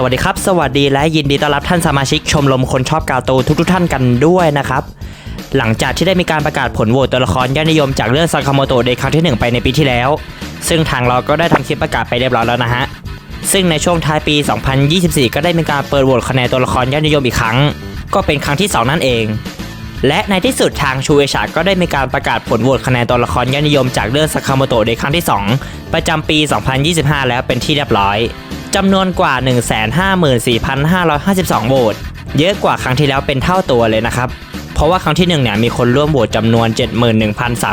สวัสดีครับ สวัสดีและยินดีต้อนรับท่านสมาชิกชมรมคนชอบการ์ตูนทุกๆท่านกันด้วยนะครับ หลังจากที่ได้มีการประกาศผลโหวตตัวละครยอดนิยมจากเรื่องซากาโมโตะเดครั้งที่ 1 ไปในปีที่แล้ว ซึ่งทางเราก็ได้ทำคลิปประกาศไปเรียบร้อยแล้วนะฮะ ซึ่งในช่วงท้ายปี 2024 ก็ได้มีการเปิดโหวตคะแนนตัวละครยอดนิยมอีกครั้ง ก็เป็นครั้งที่ 2 นั่นเอง และในที่สุดทางชูเอชาก็ได้มีการประกาศผลโหวตคะแนนตัวละครยอดนิยมจากเรื่องซากาโมโตะเดครั้งที่ 2 ประจำปี 2025 แล้วเป็นที่เรียบร้อย จำนวนกว่า 154,552 โหวต เยอะกว่าครั้งที่แล้วเป็นเท่าตัวเลยนะครับ เพราะว่าครั้งที่1เนี่ยมีคนร่วมโหวตจำนวน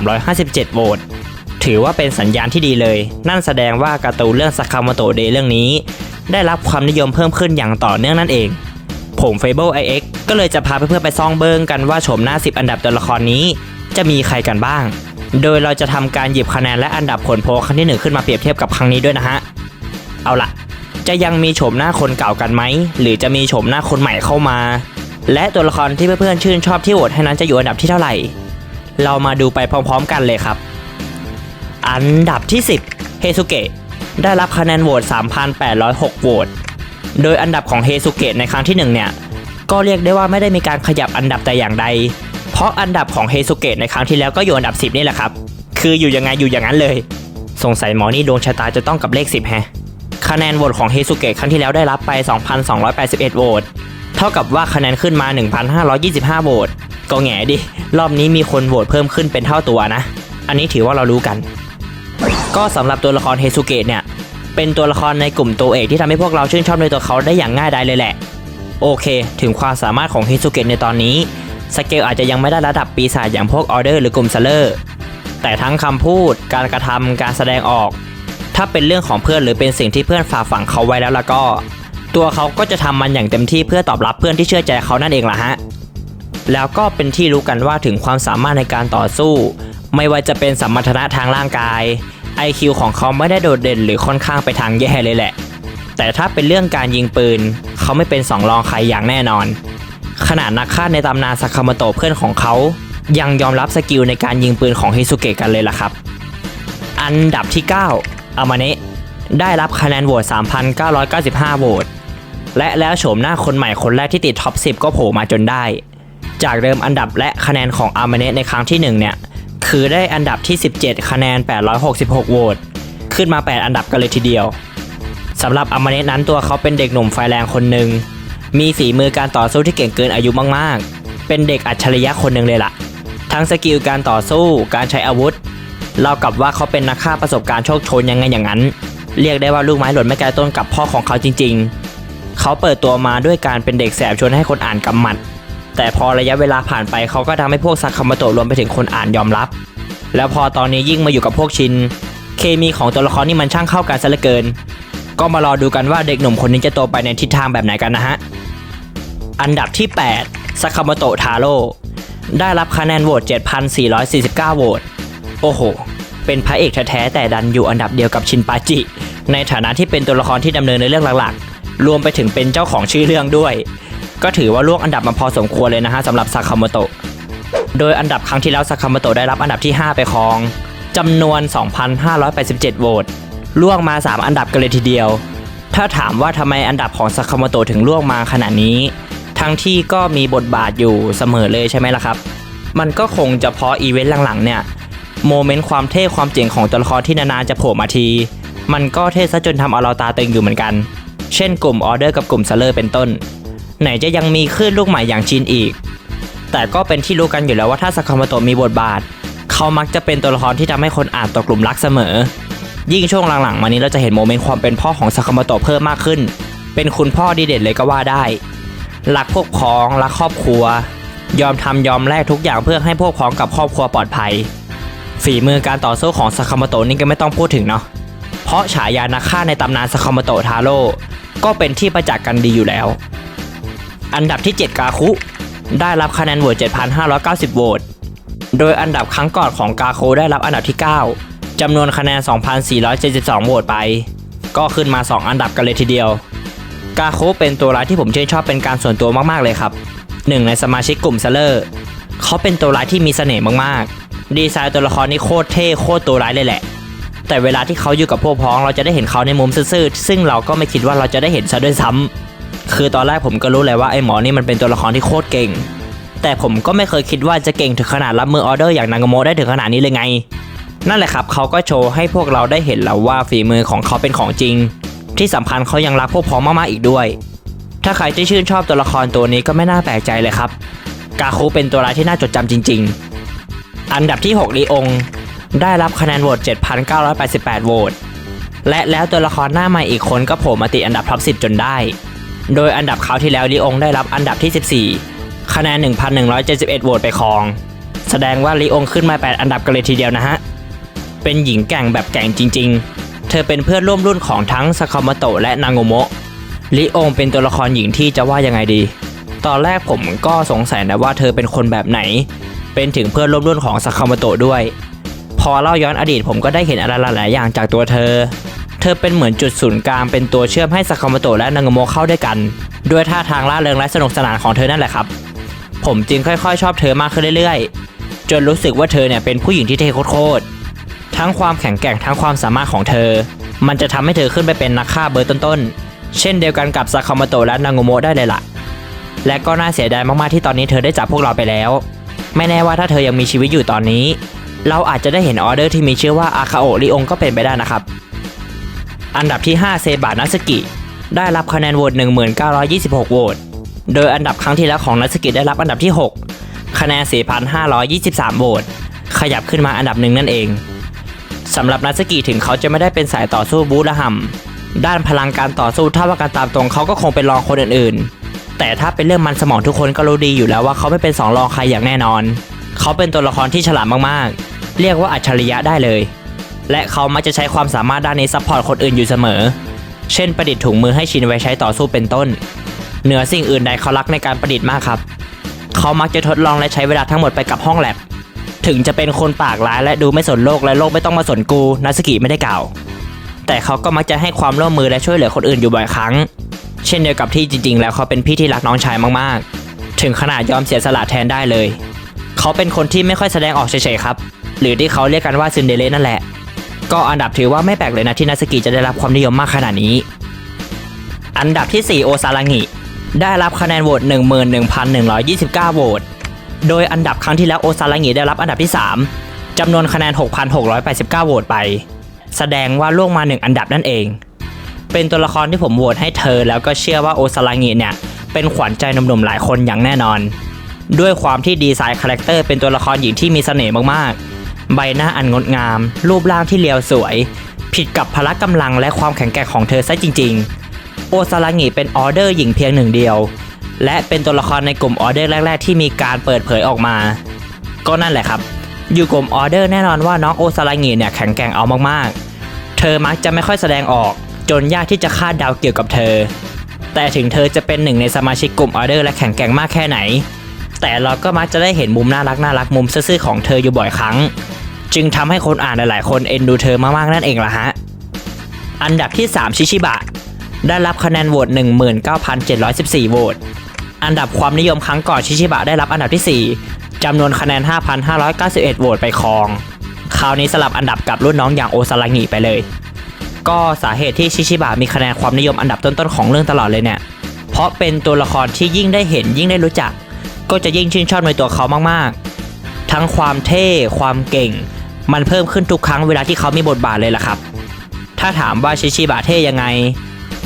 71,357 โหวต ถือว่าเป็นสัญญาณที่ดีเลย นั่นแสดงว่าการ์ตูนเรื่องซากามโตเดย์เรื่องนี้ ได้รับความนิยมเพิ่มขึ้นอย่างต่อเนื่องนั่นเอง ผม Fable IX ก็เลยจะพาเพื่อนๆไปซ่องเบิ้งกันว่าโฉมหน้า 10 อันดับตัวละครนี้ จะมีใครกันบ้าง โดยเราจะทำการหยิบคะแนนและอันดับผลโพลครั้งที่หนึ่งขึ้นมาเปรียบเทียบกับครั้งนี้ด้วยนะฮะ เอาละ จะยังมีโฉมหน้าคนเก่ากันไหม หรือจะมีโฉมหน้าคนใหม่เข้ามา และตัวละครที่เพื่อนๆชื่นชอบที่โหวตให้นั้นจะอยู่อันดับที่เท่าไหร่ เรามาดูไปพร้อมๆกันเลยครับ อันดับที่ 10 เฮซุเกะได้รับคะแนนโหวต 3,806 โหวต โดยอันดับของเฮซุเกะในครั้งที่1เนี่ย ก็เรียกได้ว่าไม่ได้มีการขยับอันดับแต่อย่างใด เพราะอันดับของเฮซุเกะในครั้งที่แล้วก็อยู่อันดับ 10 นี่แหละครับ คืออยู่ยังไงอยู่อย่างนั้นเลย สงสัยหมอนี่ดวงชะตาจะต้องกับเลข 10แฮะ คะแนนโหวตของเฮซุเกะครั้งที่แล้วได้รับไป 2,281 โหวต เท่ากับว่าคะแนนขึ้นมา 1,525 โหวต ก็แง่ดิ รอบนี้มีคนโหวตเพิ่มขึ้นเป็นเท่าตัวนะ อันนี้ถือว่าเรารู้กัน ก็สำหรับตัวละครเฮซุเกะเนี่ย เป็นตัวละครในกลุ่มตัวเอกที่ทำให้พวกเราชื่นชอบในตัวเขาได้อย่างง่ายดายเลยแหละ โอเค ถึงความสามารถของเฮซุเกะในตอนนี้ สเกลอาจจะยังไม่ได้ระดับปีศาจอย่างพวกออเดอร์หรือกลุ่มซเลอร์ แต่ทั้งคำพูด การกระทำการแสดงออก ถ้าเป็นเรื่องของเพื่อนหรือเป็นสิ่งที่เพื่อนฝากฝังเขาไว้แล้วล่ะก็ ตัวเขาก็จะทำมันอย่างเต็มที่เพื่อตอบรับเพื่อนที่เชื่อใจเขานั่นเองล่ะฮะแล้วก็เป็นที่รู้กันว่าถึงความสามารถในการต่อสู้ ไม่ว่าจะเป็นสมมาทนะทางร่างกาย IQ ของเขาไม่ได้โดดเด่นหรือค่อนข้างไปทางแย่เลยแหละ แต่ถ้าเป็นเรื่องการยิงปืน เขาไม่เป็นสองรองใครอย่างแน่นอน ขนาดนักฆ่าในตำนานซากามโตะเพื่อนของเขา ยังยอมรับสกิลในการยิงปืนของฮิซุเกะกันเลยล่ะครับ อันดับที่ 9 อามาเนะได้รับคะแนนโหวต 3,995 โหวต และแล้วโฉมหน้าคนใหม่คนแรกที่ติดท็อป 10 ก็โผล่มาจนได้ จากเดิมอันดับและคะแนนของอามาเนะในครั้งที่ 1 เนี่ย คือได้อันดับที่ 17 คะแนน 866 โหวต ขึ้นมา 8 อันดับกันเลยทีเดียวสำหรับอามาเนะนั้นตัวเขาเป็นเด็กหนุ่มไฟแรงคนหนึ่ง มีฝีมือการต่อสู้ที่เก่งเกินอายุมากๆ เป็นเด็กอัจฉริยะคนหนึ่งเลยล่ะ ทั้งสกิลการต่อสู้ การใช้อาวุธ เรากับว่าเขาเป็นนักฆ่าประสบการณ์โชคโชนยังไงอย่างนั้น เรียกได้ว่าลูกไม้หล่นไม่ไกลต้นกับพ่อของเขาจริง ๆ เขาเปิดตัวมาด้วยการเป็นเด็กแสบชวนให้คนอ่านกำหมัด แต่พอระยะเวลาผ่านไปเขาก็ทำให้พวกซาคามาโตะรวมไปถึงคนอ่านยอมรับ แล้วพอตอนนี้ยิ่งมาอยู่กับพวกชิน เคมีของตัวละครนี่มันช่างเข้ากันซะเหลือเกิน ก็มารอดูกันว่าเด็กหนุ่มคนนี้จะโตไปในทิศทางแบบไหนกันนะฮะอันดับที่8ซากาโมโตะทาโร่ได้รับคะแนนโหวต 7,449 โหวต โอ้โห เป็นพระเอกแท้ๆแต่ดันอยู่อันดับเดียวกับชินปาจิ ในฐานะที่เป็นตัวละครที่ดำเนินในเรื่องหลักๆ รวมไปถึงเป็นเจ้าของชื่อเรื่องด้วย ก็ถือว่าล่วงอันดับมาพอสมควรเลยนะฮะสำหรับซากาโมโตะ โดยอันดับครั้งที่แล้วซากาโมโตะได้รับอันดับที่ 5 ไปครองจำนวน 2,587 โหวตล่วงมา 3 อันดับกันเลยทีเดียว ถ้าถามว่าทำไมอันดับของซากาโมโตะถึงล่วงมาขนาดนี้ ทั้งที่ก็มีบทบาทอยู่เสมอเลยใช่ไหมล่ะครับ มันก็คงจะเพราะอีเวนต์หลังๆเนี่ย โมเมนต์ความเท่ความเจ๋งของตัวละครที่นานๆจะโผล่มาที มันก็เท่ซะจนทำเอาเราตาตึงอยู่เหมือนกัน เช่นกลุ่มออเดอร์กับกลุ่มซเลอร์เป็นต้น ไหนจะยังมีคลื่นลูกใหม่อย่างชินอีก แต่ก็เป็นที่รู้กันอยู่แล้วว่าถ้าซากาโมโตมีบทบาท เขามักจะเป็นตัวละครที่ทำให้คนอ่านตกกลุ่มรักเสมอ ยิ่งช่วงหลังๆ มานี้เราจะเห็นโมเมนต์ความเป็นพ่อของซากาโมโตเพิ่มมากขึ้น เป็นคุณพ่อดีเด่นเลยก็ว่าได้รักพวกพ้องรักครอบครัว ยอมทำยอมแลกทุกอย่างเพื่อให้พวกพ้องกับครอบครัวปลอดภัย ฝีมือการต่อสู้ของซากาโมโตะนี่ก็ไม่ต้องพูดถึงเนาะ เพราะฉายานักฆ่าในตำนานซากาโมโตะทาโร่ก็เป็นที่ประจักษ์กันดีอยู่แล้ว อันดับที่ 7 กาคุ ได้รับคะแนนโหวต7,590 โหวต โดยอันดับครั้งก่อนของกาโคได้รับอันดับที่ 9 จำนวนคะแนน 2,472 โหวตไป ก็ขึ้นมา 2 อันดับกันเลยทีเดียว กาโคเป็นตัวร้ายที่ผมชื่นชอบเป็นการส่วนตัวมากๆเลยครับหนึ่งในสมาชิกกลุ่มเซเลอร์ เขาเป็นตัวร้ายที่มีเสน่ห์มากๆ ดีไซน์ตัวละครนี่โคตรเท่โคตรตัวร้ายเลยแหละ แต่เวลาที่เขาอยู่กับพวกพ้องเราจะได้เห็นเขาในมุมซื่อๆซึ่งเราก็ไม่คิดว่าเราจะได้เห็นซะด้วยซ้ำคือตอนแรกผมก็รู้เลยว่าไอ้หมอนี่มันเป็นตัวละครที่โคตรเก่ง แต่ผมก็ไม่เคยคิดว่าจะเก่งถึงขนาดรับมือออเดอร์อย่างนางโมได้ถึงขนาดนี้เลยไง นั่นแหละครับเขาก็โชว์ให้พวกเราได้เห็นแล้วว่าฝีมือของเขาเป็นของจริง ที่สำคัญเขายังรักพวกพ้องมากๆอีกด้วย ถ้าใครที่ชื่นชอบตัวละครตัวนี้ก็ไม่น่าแปลกใจเลยครับ กาคูเป็นตัวร้ายที่น่าจดจำจริง ๆ อันดับที่6ลีองได้รับคะแนนโหวต 7,988 โหวต และแล้วตัวละครหน้าใหม่อีกคนก็โผล่มาติดอันดับท็อป 10 จนได้ โดยอันดับคราวที่แล้วลีองได้รับอันดับที่ 14 คะแนน 1,171 โหวตไปครอง แสดงว่าลีองขึ้นมา 8 อันดับกันเลยทีเดียวนะฮะ เป็นหญิงแก่งแบบแก่งจริง ๆ เธอเป็นเพื่อนร่วมรุ่นของทั้งซากาโมโตะและนางโงโมะลิองเป็นตัวละครหญิงที่จะว่ายังไงดี ตอนแรกผมก็สงสัยนะว่าเธอเป็นคนแบบไหน เป็นถึงเพื่อนร่วมรุ่นของซากาโมโตะด้วย พอเล่าย้อนอดีตผมก็ได้เห็นอะไรหลายอย่างจากตัวเธอ เธอเป็นเหมือนจุดศูนย์กลางเป็นตัวเชื่อมให้ซากาโมโตะและนางโงโมเข้าด้วยกัน ด้วยท่าทางล่าเริงและสนุกสนานของเธอนั่นแหละครับ ผมจึงค่อยๆ ชอบเธอมากขึ้นเรื่อยๆ จนรู้สึกว่าเธอเนี่ยเป็นผู้หญิงที่เท่โคตรๆทั้งความแข็งแกร่งทั้งความสามารถของเธอ มันจะทำให้เธอขึ้นไปเป็นนักฆ่าเบอร์ต้นๆ เช่นเดียวกันกับซากาโมโตะและนางโงโมได้เลยล่ะ และก็น่าเสียดายมากๆที่ตอนนี้เธอได้จากพวกเราไปแล้ว ไม่แน่ว่าถ้าเธอยังมีชีวิตอยู่ตอนนี้ เราอาจจะได้เห็นออเดอร์ที่มีชื่อว่าอาคาโอริองก็เป็นไปได้นะครับ อันดับที่ 5 เซบะนัสกิ ได้รับคะแนนโหวต1926โหวตโดยอันดับครั้งที่แล้วของนัสกิได้รับอันดับที่ 6 คะแนน 4,523โหวตขยับขึ้นมาอันดับหนึ่งนั่นเองสำหรับนัสกิถึงเขาจะไม่ได้เป็นสายต่อสู้บูและหัมด้านพลังการต่อสู้ถ้าว่ากันตามตรงเขาก็คงเป็นรองคนอื่นๆ แต่ถ้าเป็นเรื่องมันสมองทุกคนก็รู้ดีอยู่แล้วว่าเขาไม่เป็นสองรองใครอย่างแน่นอน เขาเป็นตัวละครที่ฉลาดมากๆ เรียกว่าอัจฉริยะได้เลย และเขามักจะใช้ความสามารถด้านนี้ซัพพอร์ตคนอื่นอยู่เสมอ เช่นประดิษฐ์ถุงมือให้ชินไว้ใช้ต่อสู้เป็นต้น เหนือสิ่งอื่นใดเขารักในการประดิษฐ์มากครับ เขามักจะทดลองและใช้เวลาทั้งหมดไปกับห้องแลบ ถึงจะเป็นคนปากร้ายและดูไม่สนโลกและโลกไม่ต้องมาสนกูนาสกิไม่ได้กล่าว แต่เขาก็มักจะให้ความร่วมมือและช่วยเหลือคนอื่นอยู่บ่อยครั้ง เช่นเดียวกับที่จริงๆ แล้วเขาเป็นพี่ที่รักน้องชายมากๆ ถึงขนาดยอมเสียสละแทนได้เลย เขาเป็นคนที่ไม่ค่อยแสดงออกเฉยๆครับ หรือที่เขาเรียกกันว่าซินเดเรลนั่นแหละ ก็อันดับถือว่าไม่แปลกเลยนะที่นาสกิจะได้รับความนิยมมากขนาดนี้ อันดับที่ 4 โอซารางิได้รับคะแนนโหวต11,129โหวต โดยอันดับครั้งที่แล้วโอซารางิได้รับอันดับที่ 3จำนวนคะแนน 6,689โหวตไป แสดงว่าล่วงมา 1 อันดับนั่นเอง เป็นตัวละครที่ผมโหวตให้เธอ แล้วก็เชื่อว่าโอซารางิเนี่ยเป็นขวัญใจหนุ่มๆหลายคนอย่างแน่นอน ด้วยความที่ดีไซน์คาแรคเตอร์เป็นตัวละครหญิงที่มีเสน่ห์มากๆ ใบหน้าอันงดงาม รูปร่างที่เรียวสวย ผิดกับพละกำลังและความแข็งแกร่งของเธอซะจริง ๆ โอซารางิเป็นออเดอร์หญิงเพียงหนึ่งเดียว และเป็นตัวละครในกลุ่มออเดอร์แรก ๆ ที่มีการเปิดเผยออกมา ก็นั่นแหละครับ อยู่กลุ่มออเดอร์แน่นอนว่าน้องโอซารางิเนี่ยแข็งแกร่งเอามากๆ เธอมักจะไม่ค่อยแสดงออก จนยากที่จะคาดเดาเกี่ยวกับเธอ แต่ถึงเธอจะเป็นหนึ่งในสมาชิกกลุ่มออเดอร์และแข็งแกร่งมากแค่ไหน แต่เราก็มักจะได้เห็นมุมน่ารักน่ารักมุมซื่อๆของเธออยู่บ่อยครั้ง จึงทำให้คนอ่านหลายๆ คนเอ็นดูเธอมากๆนั่นเองล่ะฮะ อันดับที่ 3 ชิชิบะ ได้รับคะแนนโหวต19,714โหวต อันดับความนิยมครั้งก่อนชิชิบะได้รับอันดับที่ 4จำนวนคะแนน 5,591โหวตไปครอง คราวนี้สลับอันดับกับรุ่นน้องอย่างโอซารางิไปเลย ก็สาเหตุที่ชิชิบะมีคะแนนความนิยมอันดับต้นๆของเรื่องตลอดเลยเนี่ย เพราะเป็นตัวละครที่ยิ่งได้เห็นยิ่งได้รู้จัก ก็จะยิ่งชื่นชอบในตัวเขามากๆ ทั้งความเท่ ความเก่ง มันเพิ่มขึ้นทุกครั้งเวลาที่เขามีบทบาทเลยล่ะครับ ถ้าถามว่าชิชิบะเท่ยังไง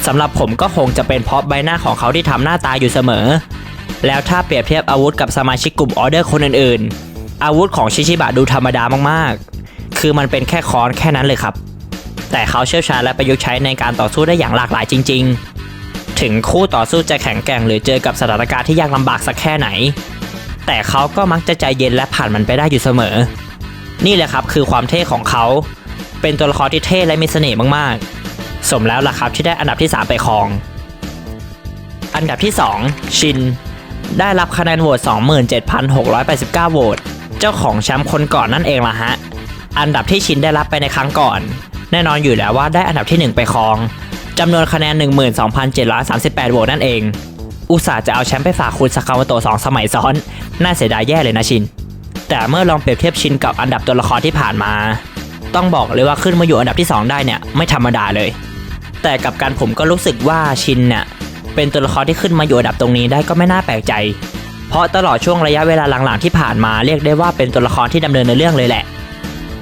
สำหรับผมก็คงจะเป็นเพราะใบหน้าของเขาที่ทำหน้าตาอยู่เสมอ แล้วถ้าเปรียบเทียบอาวุธกับสมาชิกกลุ่มออเดอร์คนอื่นๆ อาวุธของชิชิบะดูธรรมดามากๆ คือมันเป็นแค่ค้อนแค่นั้นเลยครับ แต่เขาเชี่ยวชาญและประยุกต์ใช้ในการต่อสู้ได้อย่างหลากหลายจริง ๆ ถึงคู่ต่อสู้จะแข็งแกร่งหรือเจอกับสถานการณ์ที่ยากลำบากสักแค่ไหน แต่เขาก็มักจะใจเย็นและผ่านมันไปได้อยู่เสมอ นี่แหละครับคือความเท่ของเขา เป็นตัวละครที่เท่และมีเสน่ห์มากๆ สมแล้วล่ะครับที่ได้อันดับที่ 3 ไปครอง อันดับที่ 2 ชิน ได้รับคะแนนโหวต27,689โหวต เจ้าของแชมป์คนก่อนนั่นเองล่ะฮะ อันดับที่ชินได้รับไปในครั้งก่อน แน่นอนอยู่แล้วว่าได้อันดับที่ 1 ไปครองจำนวนคะแนน 12,738โหวตนั่นเอง อุตส่าห์จะเอาแชมป์ไปฝากคุณสากาวโตะสองสมัยซ้อน น่าเสียดายแย่เลยนะชิน แต่เมื่อลองเปรียบเทียบชินกับอันดับตัวละครที่ผ่านมา ต้องบอกเลยว่าขึ้นมาอยู่อันดับที่ 2 ได้เนี่ยไม่ธรรมดาเลย แต่กับการผมก็รู้สึกว่าชินเนี่ยเป็นตัวละครที่ขึ้นมาอยู่อันดับตรงนี้ได้ก็ไม่น่าแปลกใจ เพราะตลอดช่วงระยะเวลาหลังๆที่ผ่านมาเรียกได้ว่าเป็นตัวละครที่ดำเนินในเรื่องเลยแหละ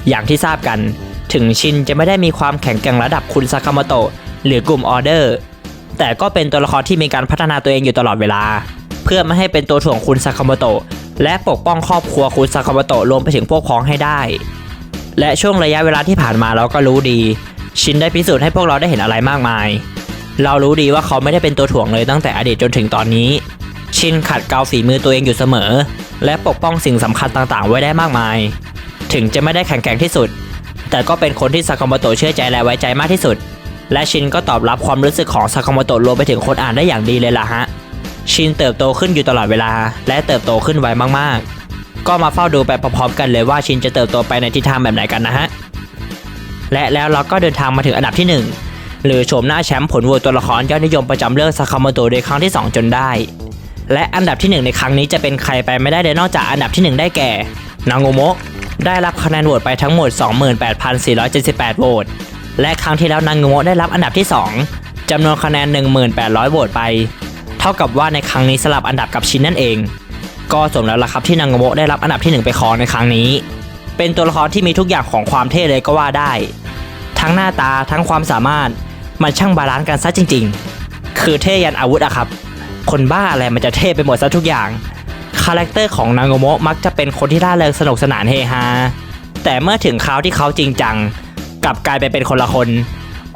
อย่างที่ทราบกัน ถึงชินจะไม่ได้มีความแข็งแกร่งระดับคุณซากามโตะหรือกลุ่มออเดอร์ แต่ก็เป็นตัวละครที่มีการพัฒนาตัวเองอยู่ตลอดเวลา เพื่อไม่ให้เป็นตัวถ่วงคุณซากามโตะและปกป้องครอบครัวคุณซากามโตะรวมไปถึงพวกพ้องให้ได้ และช่วงระยะเวลาที่ผ่านมาเราก็รู้ดี ชินได้พิสูจน์ให้พวกเราได้เห็นอะไรมากมาย เรารู้ดีว่าเขาไม่ได้เป็นตัวถ่วงเลยตั้งแต่อดีตจนถึงตอนนี้ ชินขัดเกลาฝีมือตัวเองอยู่เสมอ และปกป้องสิ่งสำคัญต่างๆ ไว้ได้มากมาย ถึงจะไม่ได้แข็งแกร่งที่สุด แต่ก็เป็นคนที่ซากาโมโตะเชื่อใจและไว้ใจมากที่สุด และชินก็ตอบรับความรู้สึกของซากาโมโตะรวมไปถึงคนอ่านได้อย่างดีเลยล่ะฮะ ชินเติบโตขึ้นอยู่ตลอดเวลา และเติบโตขึ้นไวมากๆ ก็มาเฝ้าดูไปพร้อมๆกันเลยว่าชินจะเติบโตไปในทิศทางแบบไหนกันนะฮะ และแล้วเราก็เดินทางมาถึงอันดับที่ 1 หรือโฉมหน้าแชมป์ผลโหวตตัวละครยอดนิยมประจำเรื่องซากาโมโตะในครั้งที่ 2 จนได้ และอันดับที่ 1 ในครั้งนี้จะเป็นใครไปไม่ได้เลยนอกจากอันดับทีหนึ่1 ได้แก่ นางโงโมะได้รับคะแนนโหวตไปทั้งหมด 28,478โหวตและครั้งที่แล้วนางโงโมะได้รับอันดับที่ 2จำนวนคะแนน 1,800โหวตไป เท่ากับว่าในครั้งนี้สลับอันดับกับชินนั่นเอง ก็สมแล้วล่ะครับที่นางโงโมะได้รับอันดับที่ 1 ไปครองในครั้งนี้ เป็นตัวละครที่มีทุกอย่างของความเท่เลยก็ว่าได้ ทั้งหน้าตาทั้งความสามารถมันช่างบาลานซ์กันซะจริง ๆ คือเท่ยันอาวุธอะครับ คนบ้าอะไรมันจะเท่ไปหมดซะทุกอย่าง คาแรคเตอร์ของนางโงโมะมักจะเป็นคนที่ร่าเริงสนุกสนานเฮฮา แต่เมื่อถึงคราวที่เขาจริงจัง กลับกลายไปเป็นคนละคน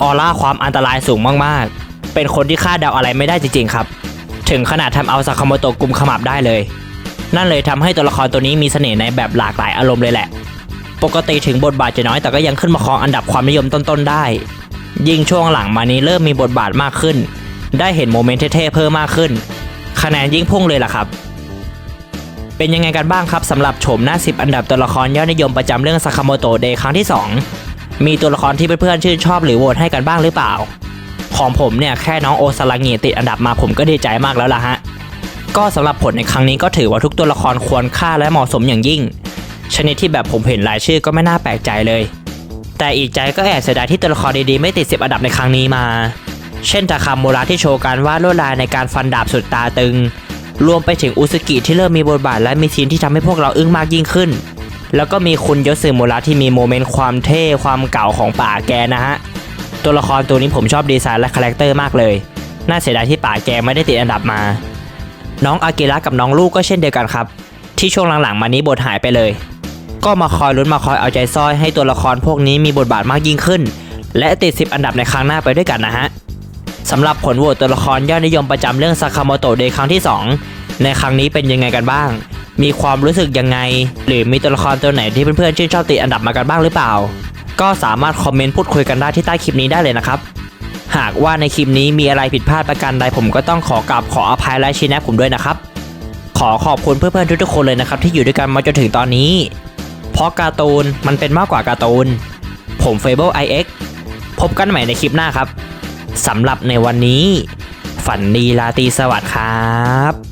ออร่าความอันตรายสูงมากๆ เป็นคนที่คาดเดาอะไรไม่ได้จริงๆครับ ถึงขนาดทำเอาซากาโมโตะกุมขมับได้เลย นั่นเลยทำให้ตัวละครตัวนี้มีเสน่ห์ในแบบหลากหลายอารมณ์เลยแหละ ปกติถึงบทบาทจะน้อยแต่ก็ยังขึ้นมาครองอันดับความนิยมต้นๆได้ ยิ่งช่วงหลังมานี้เริ่มมีบทบาทมากขึ้น ได้เห็นโมเมนต์เท่ๆเพิ่มมากขึ้น คะแนนยิ่งพุ่งเลยล่ะครับ เป็นยังไงกันบ้างครับสำหรับโฉมหน้า 10 อันดับตัวละครยอดนิยมประจำเรื่องซากาโมโตะเดย์ครั้งที่ 2 มีตัวละครที่เพื่อนๆชื่นชอบหรือโหวตให้กันบ้างหรือเปล่า ของผมเนี่ยแค่น้องโอซาลางิติดอันดับมาผมก็ดีใจมากแล้วล่ะฮะก็สำหรับผลในครั้งนี้ก็ถือว่าทุกตัวละครควรค่าและเหมาะสมอย่างยิ่ง ชนิดที่แบบผมเห็นรายชื่อก็ไม่น่าแปลกใจเลย แต่อีกใจก็แอบเสียดายที่ตัวละครดีๆไม่ติดสิบอันดับในครั้งนี้มา เช่นทาคามูระที่โชว์การวาดลวดลายในการฟันดาบสุดตาตึง รวมไปถึงอุสกิที่เริ่มมีบทบาทและมีซีนที่ทำให้พวกเราอึ้งมากยิ่งขึ้น แล้วก็มีคุณยศสึมูระที่มีโมเมนต์ความเท่ความเก่าของป่าแกนะฮะ ตัวละครตัวนี้ผมชอบดีไซน์และคาแรคเตอร์มากเลย น่าเสียดายที่ป่าแกไม่ได้ติดอันดับมา น้องอากิระกับน้องลูกก็เช่นเดียวกันครับ ที่ช่วงหลังๆมานี้บทหายไปเลย ก็มาคอยลุ้นมาคอยเอาใจซ้อยให้ตัวละครพวกนี้มีบทบาทมากยิ่งขึ้น และติด10อันดับในครั้งหน้าไปด้วยกันนะฮะ สำหรับผลโหวตตัวละครยอดนิยมประจำเรื่องซากาโมโตะเดย์ครั้งที่ 2 ในครั้งนี้เป็นยังไงกันบ้าง มีความรู้สึกยังไง หรือมีตัวละครตัวไหนที่เพื่อนๆชื่นชอบติดอันดับมากันบ้างหรือเปล่า ก็สามารถคอมเมนต์พูดคุยกันได้ที่ใต้คลิปนี้ได้เลยนะครับ หากว่าในคลิปนี้มีอะไรผิดพลาดประการใดผมก็ต้องขอกราบขออภัยและชี้แนะผมด้วยนะครับ ขอขอบคุณเพื่อนๆทุกๆคนเลยนะครับที่อยู่ด้วยกันมาจนถึงตอนนี้ เพราะการ์ตูนมันเป็นมากกว่าการ์ตูน ผมเฟเบิล IX พบกันใหม่ในคลิปหน้าครับ สำหรับในวันนี้ ฝันดีราตรีสวัสดิ์ครับ